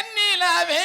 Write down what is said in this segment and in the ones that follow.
தென்னிலவே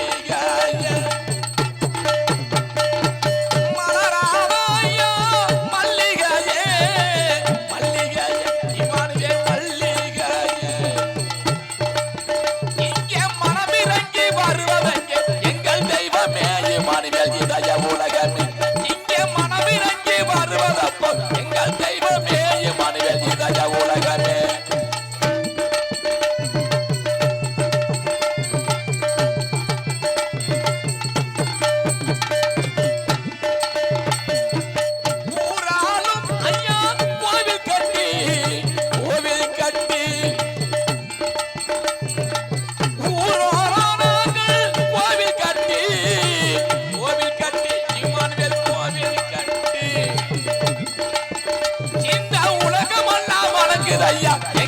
இருக்குது ஐயா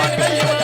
மக்களை